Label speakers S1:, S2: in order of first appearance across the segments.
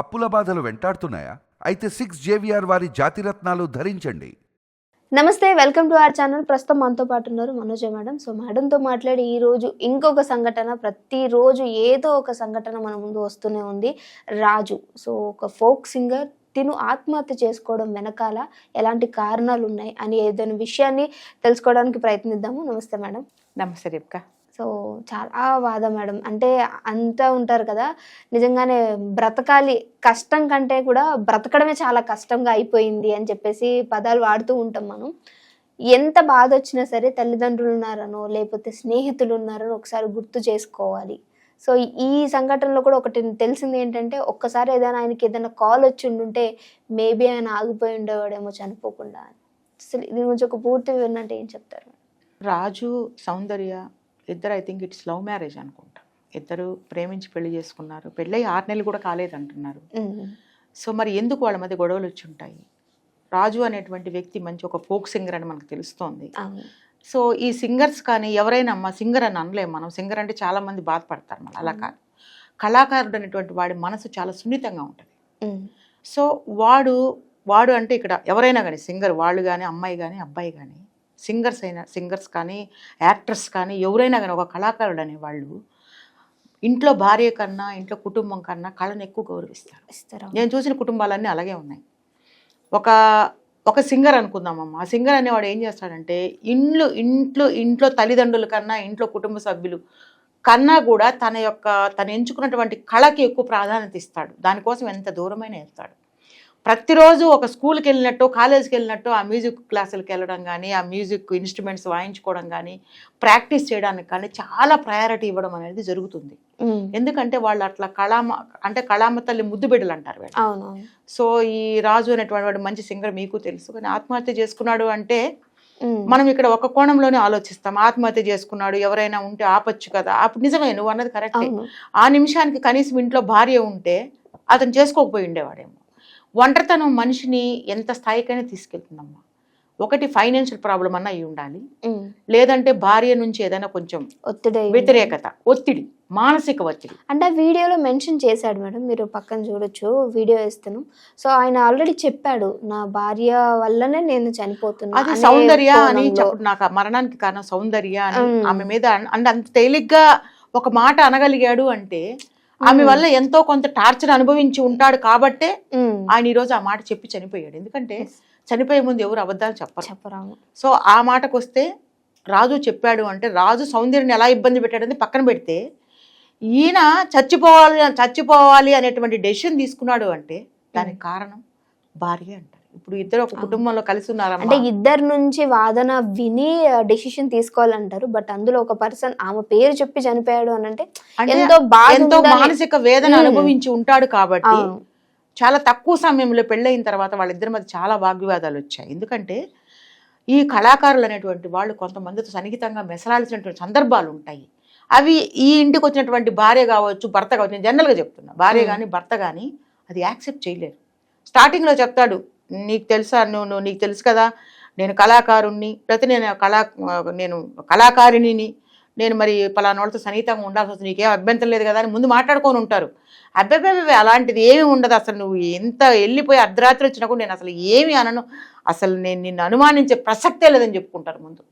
S1: అప్పుల బాధలు వెంటాడుతున్నాయా? అయితే సిక్స్ జేవిఆర్ వారి జాతిరత్నాలు ధరించండి.
S2: నమస్తే వెల్కమ్ టు అవర్ ఛానల్. ప్రస్తుతం మనతో పాటు ఉన్నారు మనోజ మేడం. సో మేడంతో మాట్లాడి ఈ రోజు ఇంకొక సంఘటన ప్రతిరోజు ఏదో ఒక సంఘటన మన ముందు వస్తూనే ఉంది. రాజు. సో ఒక ఫోక్ సింగర్ తిను ఆత్మహత్య చేసుకోవడం వెనకాల ఎలాంటి కారణాలు ఉన్నాయి అని ఏదైనా విషయాన్ని తెలుసుకోవడానికి ప్రయత్నిద్దాము. నమస్తే మేడం.
S3: నమస్తే రేపుక
S2: సో చాలా బాధ మేడం. అంటే అంతా ఉంటారు కదా నిజంగానే బ్రతకాలి. కష్టం కంటే కూడా బ్రతకడమే చాలా కష్టంగా అయిపోయింది అని చెప్పేసి పదాలు వాడుతూ ఉంటాం మనం. ఎంత బాధ వచ్చినా సరే తల్లిదండ్రులు ఉన్నారనో లేకపోతే స్నేహితులు ఉన్నారనో ఒకసారి గుర్తు చేసుకోవాలి. సో ఈ సంఘటనలో కూడా ఒకటి తెలిసింది ఏంటంటే ఒక్కసారి ఏదైనా ఆయనకి ఏదైనా కాల్ వచ్చి ఉండుంటే మేబీ ఆయన ఆగిపోయి ఉండేవాడేమో చనిపోకుండా అసలు దీని గురించి ఒక పూర్తి వివరణ ఏం చెప్తారు?
S3: రాజు సౌందర్య ఇద్దరు I think it's love marriage అనుకుంటా. ఇద్దరు ప్రేమించి పెళ్ళి చేసుకున్నారు. పెళ్ళై ఆరు నెలలు కూడా కాలేదంటున్నారు. సో మరి ఎందుకు వాళ్ళ మధ్య గొడవలు వచ్చి ఉంటాయి? రాజు అనేటువంటి వ్యక్తి మంచి ఒక ఫోక్ సింగర్ అని మనకు తెలుస్తోంది. సో ఈ సింగర్స్ కానీ ఎవరైనా అమ్మ సింగర్ అని అనలేము మనం. సింగర్ అంటే చాలా మంది బాధపడతారు మన అలా కాదు. కళాకారుడు అనేటువంటి వాడి మనసు చాలా సున్నితంగా ఉంటుంది. సో వాడు వాడు అంటే ఇక్కడ ఎవరైనా కానీ సింగర్ వాళ్ళు కానీ అమ్మాయి కానీ అబ్బాయి కానీ సింగర్స్ అయినా సింగర్స్ కానీ యాక్టర్స్ కానీ ఎవరైనా కానీ ఒక కళాకారుడు అనేవాళ్ళు ఇంట్లో భార్య కన్నా ఇంట్లో కుటుంబం కన్నా కళను ఎక్కువ గౌరవిస్తారు.
S2: ఇస్తారా
S3: నేను చూసిన కుటుంబాలన్నీ అలాగే ఉన్నాయి. ఒక ఒక సింగర్ అనుకుందామమ్మ. ఆ సింగర్ అనేవాడు ఏం చేస్తాడంటే ఇంట్లో ఇంట్లో ఇంట్లో తల్లిదండ్రుల కన్నా ఇంట్లో కుటుంబ సభ్యులు కన్నా కూడా తన యొక్క తను ఎంచుకున్నటువంటి కళకి ఎక్కువ ప్రాధాన్యత ఇస్తాడు. దానికోసం ఎంత దూరమైన వెళ్తాడు. ప్రతిరోజు ఒక స్కూల్కి వెళ్ళినట్టు కాలేజ్కి వెళ్ళినట్టు ఆ మ్యూజిక్ క్లాసులకు వెళ్ళడం కానీ ఆ మ్యూజిక్ ఇన్స్ట్రుమెంట్స్ వాయించుకోవడం కానీ ప్రాక్టీస్ చేయడానికి కానీ చాలా ప్రయారిటీ ఇవ్వడం అనేది జరుగుతుంది. ఎందుకంటే వాళ్ళు అట్లా కళామ అంటే కళామ తల్లి ముద్దు బిడ్డలు అంటారు వీళ్ళు. సో ఈ రాజు అనేటువంటి వాడు మంచి సింగర్ మీకు తెలుసు. కానీ ఆత్మహత్య చేసుకున్నాడు అంటే. మనం ఇక్కడ ఒక కోణంలోనే ఆలోచిస్తాం. ఆత్మహత్య చేసుకున్నాడు ఎవరైనా ఉంటే ఆపచ్చు కదా. అప్పుడు నిజమే నువ్వు అన్నది కరెక్టే. ఆ నిమిషానికి కనీసం ఇంట్లో భార్య ఉంటే అతను చేసుకోకపోయి ఉండేవాడేమో. ఒంటరితనం మనిషిని ఎంత స్థాయికైనా తీసుకెళ్తుందమ్మా ఒకటి ఫైనాన్షియల్ ప్రాబ్లం అన్న అయి ఉండాలి. లేదంటే భార్య నుంచి ఏదైనా కొంచెం
S2: ఒత్తిడి
S3: వ్యతిరేకత ఒత్తిడి మానసిక ఒత్తిడి
S2: అంటే ఆ వీడియోలో మెన్షన్ చేశాడు మేడం మీరు పక్కన చూడొచ్చు వీడియో ఇస్తాను సో ఆయన ఆల్రెడీ చెప్పాడు నా భార్య వల్లనే నేను చనిపోతున్నా
S3: అది సౌందర్య అని
S2: కోణంలో.
S3: చెప్పు నాకు మరణానికి కారణం సౌందర్య అని. ఆమె మీద అంటే అంత తేలిగ్గా ఒక మాట అనగలిగాడు అంటే ఆమె వల్ల ఎంతో కొంత టార్చర్ అనుభవించి ఉంటాడు కాబట్టే. ఆయన ఈ రోజు ఆ మాట చెప్పి చనిపోయాడు. ఎందుకంటే చనిపోయే ముందు ఎవరు అబద్ధాలు చెప్పరు.
S2: చెప్పరాము
S3: సో ఆ మాటకు వస్తే రాజు చెప్పాడు అంటే రాజు సౌందర్యని ఎలా ఇబ్బంది పెట్టాడని పక్కన పెడితే ఈయన చచ్చిపోవాలి చచ్చిపోవాలి అనేటువంటి డెసిషన్ తీసుకున్నాడు అంటే దానికి కారణం భార్య అంటారు ఇప్పుడు ఇద్దరు ఒక కుటుంబంలో కలిసి
S2: అంటే
S3: ఉన్నారమ్మా
S2: ఇద్దరు నుంచి వాదన విని డెసిషన్ తీసుకోవాలంటారు బట్ అందులో ఒక పర్సన్ ఆమె పేరు చెప్పి చనిపోయాడు అని అంటే
S3: అంటే
S2: ఎంతో
S3: ఎంతో. మానసిక వేదన. అనుభవించి ఉంటాడు కాబట్టి చాలా తక్కువ సమయంలో పెళ్ళయిన తర్వాత వాళ్ళిద్దరి మధ్య చాలా వాగ్వివాదాలు వచ్చాయి. ఎందుకంటే ఈ కళాకారులు అనేటువంటి వాళ్ళు కొంతమందితో సన్నిహితంగా మెసలాల్సినటువంటి సందర్భాలు ఉంటాయి. అవి ఈ ఇంటికి వచ్చినటువంటి భార్య కావచ్చు భర్త కావచ్చు నేను జనరల్గా చెప్తున్నా. భార్య. కానీ భర్త కానీ అది యాక్సెప్ట్ చేయలేరు. స్టార్టింగ్లో చెప్తాడు నీకు తెలుసా? నువ్వు నువ్వు నీకు తెలుసు కదా? నేను కళాకారుణ్ణి ప్రతి నేను కళా నేను కళాకారిణిని నేను మరి పలానా వాళ్ళతో సన్నిహితంగా ఉండాల్సి వస్తుంది. నీకేం అభ్యంతరం లేదు కదా అని ముందు మాట్లాడుకొని ఉంటారు. అబ్బాయి అలాంటిది ఏమీ ఉండదు. అసలు నువ్వు ఎంత వెళ్ళిపోయి అర్ధరాత్రి వచ్చినా కూడా నేను అసలు ఏమి అనను. అసలు నేను నిన్ను అనుమానించే ప్రసక్తే లేదని చెప్పుకుంటారు ముందు.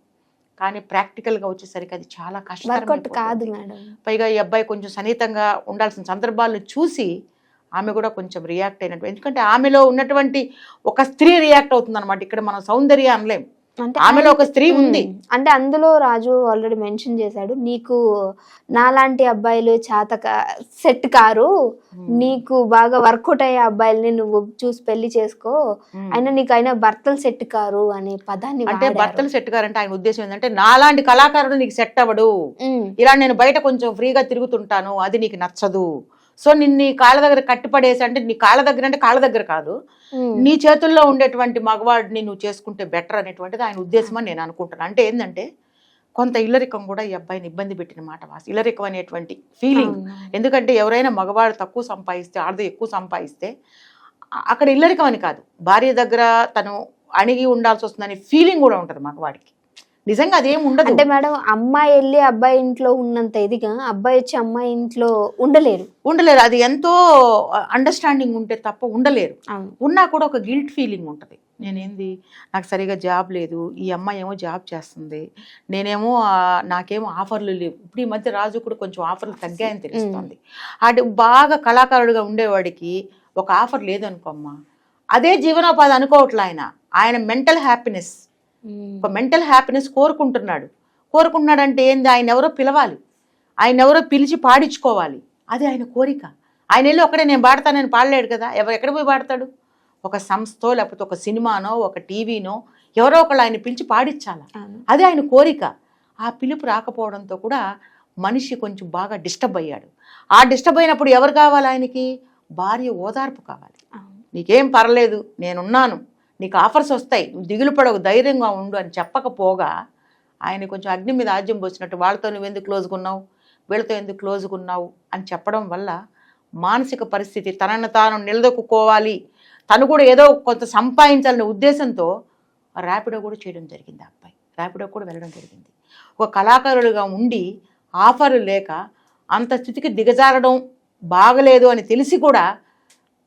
S3: కానీ ప్రాక్టికల్గా వచ్చేసరికి అది చాలా
S2: కాదు
S3: కష్టం
S2: మేడం.
S3: పైగా ఈ అబ్బాయి కొంచెం సన్నిహితంగా ఉండాల్సిన సందర్భాలను చూసి ఆమె కూడా కొంచెం రియాక్ట్ అయినట్టు. ఎందుకంటే ఆమెలో ఉన్నటువంటి ఒక స్త్రీ రియాక్ట్ అవుతుంది అనమాట ఇక్కడ మనం సౌందర్య అనలేం.
S2: అంటే
S3: ఆమెలో ఒక స్త్రీ. ఉంది.
S2: అంటే అందులో రాజు ఆల్రెడీ మెన్షన్ చేశాడు నీకు నాలాంటి అబ్బాయిలు చేత సెట్ కారు నీకు బాగా వర్కౌట్ అయ్యే అబ్బాయిల్ని నువ్వు చూసి పెళ్ళి చేసుకో. అయినా నీకు అయినా భర్తలు సెట్ కారు అనే పదాన్ని
S3: అంటే. భర్తలు సెట్ గారంటే ఆయన ఉద్దేశం ఏంటంటే నాలాంటి కళాకారుడు నీకు సెట్ అవ్వడు. ఇలా నేను బయట కొంచెం ఫ్రీగా తిరుగుతుంటాను అది నీకు నచ్చదు. సో నిన్ను నీ కాళ్ళ దగ్గర కట్టిపడేసి అంటే నీ కాళ్ళ దగ్గర అంటే కాళ్ళ దగ్గర కాదు. నీ చేతుల్లో ఉండేటువంటి మగవాడిని నువ్వు చేసుకుంటే బెటర్ అనేటువంటిది ఆయన ఉద్దేశం అని నేను అనుకుంటాను అంటే ఏంటంటే కొంత ఇల్లరికం కూడా ఈ అబ్బాయిని ఇబ్బంది పెట్టిన మాట వాసి. ఇల్లరికం అనేటువంటి ఫీలింగ్. ఎందుకంటే ఎవరైనా మగవాడు తక్కువ సంపాదిస్తే ఆడది ఎక్కువ సంపాదిస్తే అక్కడ ఇల్లరికం అని కాదు. భార్య దగ్గర తను అణిగి ఉండాల్సి వస్తుందనే ఫీలింగ్ కూడా ఉంటుంది మగవాడికి. నిజంగా అదేం ఉండదు.
S2: అంటే మేడం అమ్మాయి వెళ్ళి అబ్బాయి ఇంట్లో ఉన్నంత ఇదిగా అబ్బాయి వచ్చి అమ్మాయి ఇంట్లో ఉండలేరు.
S3: ఉండలేరు. అది ఎంతో అండర్స్టాండింగ్ ఉంటే తప్ప ఉండలేరు. ఉన్నా కూడా ఒక గిల్ట్ ఫీలింగ్ ఉంటుంది. నేనేంది? నాకు సరిగా జాబ్ లేదు. ఈ అమ్మాయి ఏమో జాబ్ చేస్తుంది. నేనేమో నాకేమో ఆఫర్లు లేవు. ఇప్పుడు ఈ మధ్య రాజు కూడా కొంచెం ఆఫర్లు తగ్గాయని తెలుస్తుంది. అటు బాగా కళాకారుడిగా ఉండేవాడికి ఒక ఆఫర్ లేదనుకోమ్మా అదే జీవనోపాధి అనుకోవట్లే ఆయన. ఆయన మెంటల్ హ్యాపీనెస్. ఒక మెంటల్ హ్యాపీనెస్ కోరుకుంటున్నాడు. కోరుకుంటున్నాడంటే ఏంది? ఆయన ఎవరో పిలవాలి. ఆయన ఎవరో పిలిచి పాడించుకోవాలి. అది ఆయన కోరిక. ఆయన వెళ్ళి ఒకడే నేను పాడతానని పాడలేడు కదా. ఎవరు ఎక్కడ పోయి పాడతాడు? ఒక సంస్థో లేకపోతే ఒక సినిమానో ఒక టీవీనో ఎవరో ఒకళ్ళు ఆయన పిలిచి పాడించాల. అది ఆయన కోరిక. ఆ పిలుపు రాకపోవడంతో కూడా మనిషి కొంచెం బాగా డిస్టర్బ్ అయ్యాడు. ఆ డిస్టర్బ్ అయినప్పుడు ఎవరు కావాలి ఆయనకి? భార్య ఓదార్పు కావాలి. నీకేం పర్లేదు నేనున్నాను. నీకు ఆఫర్స్ వస్తాయి దిగులు పడవు ధైర్యంగా ఉండు అని చెప్పకపోగా ఆయన కొంచెం అగ్ని మీద ఆజ్యం పోసినట్టు వాళ్ళతో నువ్వు ఎందుకు క్లోజ్గా ఉన్నావు వీళ్ళతో ఎందుకు క్లోజ్గా ఉన్నావు అని చెప్పడం వల్ల మానసిక పరిస్థితి తనను తాను నిలదొక్కుకోవాలి. తను కూడా ఏదో కొంత సంపాదించాలనే ఉద్దేశంతో ర్యాపిడో కూడా చేయడం జరిగింది ఆ అబ్బాయి. ర్యాపిడో కూడా వెళ్ళడం జరిగింది. ఒక కళాకారుడిగా ఉండి ఆఫర్లు లేక అంత స్థితికి దిగజారడం బాగలేదు అని తెలిసి కూడా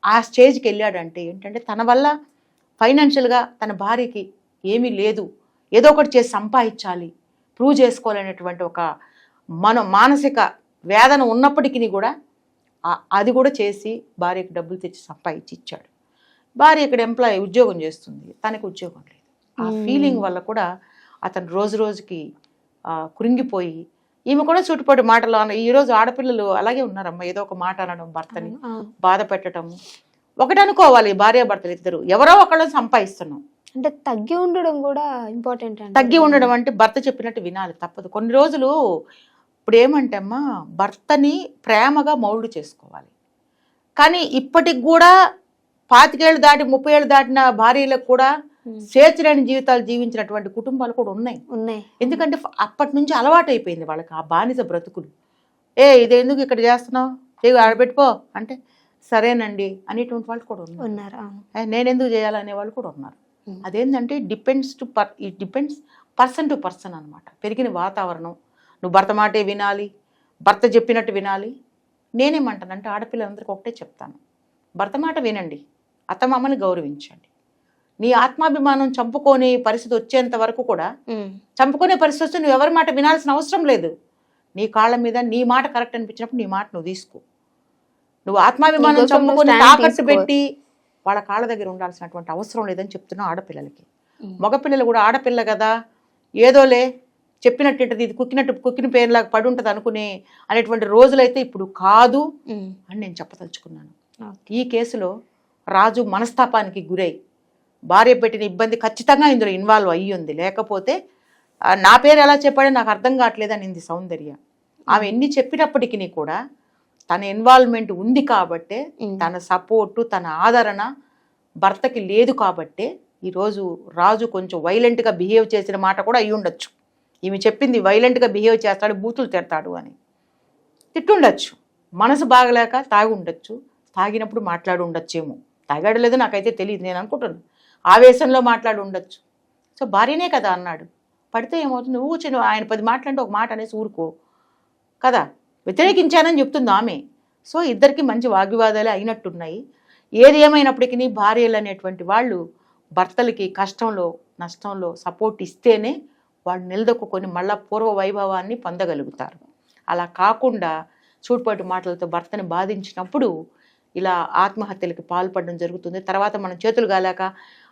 S3: ఆ స్టేజ్కి వెళ్ళాడంటే ఏంటంటే తన వల్ల ఫైనాన్షియల్గా తన భార్యకి ఏమీ లేదు. ఏదో ఒకటి చేసి సంపాదించాలి. ప్రూవ్ చేసుకోవాలనేటువంటి ఒక మన మానసిక వేదన ఉన్నప్పటికీ కూడా అది కూడా చేసి భార్యకి డబ్బులు తెచ్చి సంపాదించి ఇచ్చాడు. భార్య ఇక్కడ ఎంప్లాయీ ఉద్యోగం చేస్తుంది. తనకి ఉద్యోగం లేదు. ఆ. ఫీలింగ్ వల్ల కూడా అతను రోజు రోజుకి ఆ, కృంగిపోయి ఈమె కూడా చుట్టుపడి మాటలు ఈరోజు ఆడపిల్లలు అలాగే ఉన్నారమ్మా. ఏదో ఒక మాట అనడం భర్తని. బాధ పెట్టడము ఒకటి అనుకోవాలి భార్యాభర్తలు ఇద్దరు ఎవరో ఒకళ్ళని సంపాదిస్తున్నాం.
S2: అంటే తగ్గి ఉండడం కూడా ఇంపార్టెంట్
S3: తగ్గి ఉండడం అంటే భర్త చెప్పినట్టు వినాలి తప్పదు. కొన్ని రోజులు ఇప్పుడు ఏమంటే అమ్మా భర్తని ప్రేమగా మౌల్డ్ చేసుకోవాలి. కానీ ఇప్పటికి కూడా పాతికేళ్ళు దాటి ముప్పై ఏళ్ళు దాటిన భార్యలకు కూడా. స్వేచ్ఛలేని జీవితాలు జీవించినటువంటి కుటుంబాలు కూడా ఉన్నాయి.
S2: ఉన్నాయి.
S3: ఎందుకంటే అప్పటి నుంచి అలవాటు అయిపోయింది వాళ్ళకి ఆ బానిస బ్రతుకులు. ఏ ఇది ఎందుకు ఇక్కడ చేస్తున్నావు? చేయి ఆడబెట్టుకో. అంటే సరేనండి అనేటువంటి వాళ్ళు కూడా ఉన్నారు. నేను ఎందుకు చేయాలనే వాళ్ళు కూడా ఉన్నారు. అదేంటంటే depends to per it depends person to person అనమాట పెరిగిన వాతావరణం నువ్వు భర్త మాటే వినాలి భర్త చెప్పినట్టు వినాలి. నేనేమంటానంటే ఆడపిల్లలందరికీ ఒకటే చెప్తాను. భర్త మాట వినండి అత్తమామని గౌరవించండి. నీ ఆత్మాభిమానం చంపుకోని పరిస్థితి వచ్చేంత వరకు కూడా. చంపుకునే పరిస్థితి వస్తే నువ్వు ఎవరి మాట వినాల్సిన అవసరం లేదు. నీ కాళ్ళ మీద నీ మాట కరెక్ట్ అనిపించినప్పుడు నీ మాట నువ్వు తీసుకో. నువ్వు ఆత్మాభిమానం చంపుకొని తాకట్టు. పెట్టి వాళ్ళ కాళ్ళ దగ్గర ఉండాల్సినటువంటి అవసరం లేదని చెప్తున్నా ఆడపిల్లలకి
S2: ఉమ్.
S3: మగపిల్లలు కూడా ఆడపిల్ల కదా ఏదోలే చెప్పినట్టు ఇది కుక్కినట్టు కుక్కిన పేరులాగా పడి ఉంటుంది అనుకునే అనేటువంటి రోజులైతే ఇప్పుడు కాదు
S2: ఉమ్.
S3: అని నేను చెప్పదలుచుకున్నాను. ఈ కేసులో రాజు మనస్తాపానికి గురై భార్య పెట్టిన ఇబ్బంది ఖచ్చితంగా ఇందులో ఇన్వాల్వ్ అయ్యి ఉంది లేకపోతే నా పేరు ఎలా చెప్పాడో నాకు అర్థం కావట్లేదు అనింది సౌందర్య ఆమె ఎన్ని చెప్పినప్పటికీ కూడా తన ఇన్వాల్వ్మెంట్ ఉంది కాబట్టే. తన సపోర్టు తన ఆదరణ భర్తకి లేదు కాబట్టే ఈరోజు రాజు కొంచెం వైలెంట్గా బిహేవ్ చేసిన మాట కూడా అయి ఉండొచ్చు. ఈమె చెప్పింది వైలెంట్గా బిహేవ్ చేస్తాడు బూతులు తిడతాడు అని. తిట్టుండొచ్చు. మనసు బాగలేక తాగి ఉండొచ్చు. తాగినప్పుడు మాట్లాడి ఉండొచ్చేమో. తాగాడు లేదో నాకైతే తెలియదు నేను అనుకుంటున్నాను ఆవేశంలో మాట్లాడి ఉండొచ్చు. సో భార్యనే కదా అన్నాడు. పడితే ఏమవుతుంది? కూర్చొని ఆయన పది మాటలంటే ఒక మాట అనేసి ఊరుకో. కదా? వ్యతిరేకించానని చెప్తుంది ఆమె. సో ఇద్దరికి మంచి వాగ్వివాదాలే అయినట్టున్నాయి. ఏది ఏమైనప్పటికీ భార్యలు అనేటువంటి వాళ్ళు భర్తలకి కష్టంలో నష్టంలో సపోర్ట్ ఇస్తేనే వాళ్ళు నిలదొక్కుని మళ్ళా పూర్వ వైభవాన్ని పొందగలుగుతారు. అలా కాకుండా చూడుపాటు మాటలతో భర్తని బాధించినప్పుడు ఇలా ఆత్మహత్యలకు పాల్పడడం జరుగుతుంది. తర్వాత మనం చేతులు గాలాక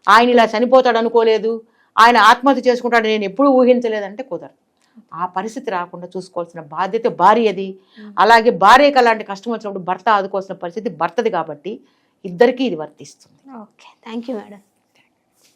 S3: ఆయన ఇలా చనిపోతాడు అనుకోలేదు ఆయన ఆత్మహత్య చేసుకుంటాడు నేను ఎప్పుడూ ఊహించలేదంటే కుదరదు. ఆ పరిస్థితి రాకుండా చూసుకోవాల్సిన బాధ్యత భార్యది. అలాగే భార్యకి అలాంటి కష్టం వచ్చినప్పుడు భర్త ఆదుకోవాల్సిన పరిస్థితి భర్తది కాబట్టి ఇద్దరికీ ఇది వర్తిస్తుంది.
S2: ఓకే. Thank you madam.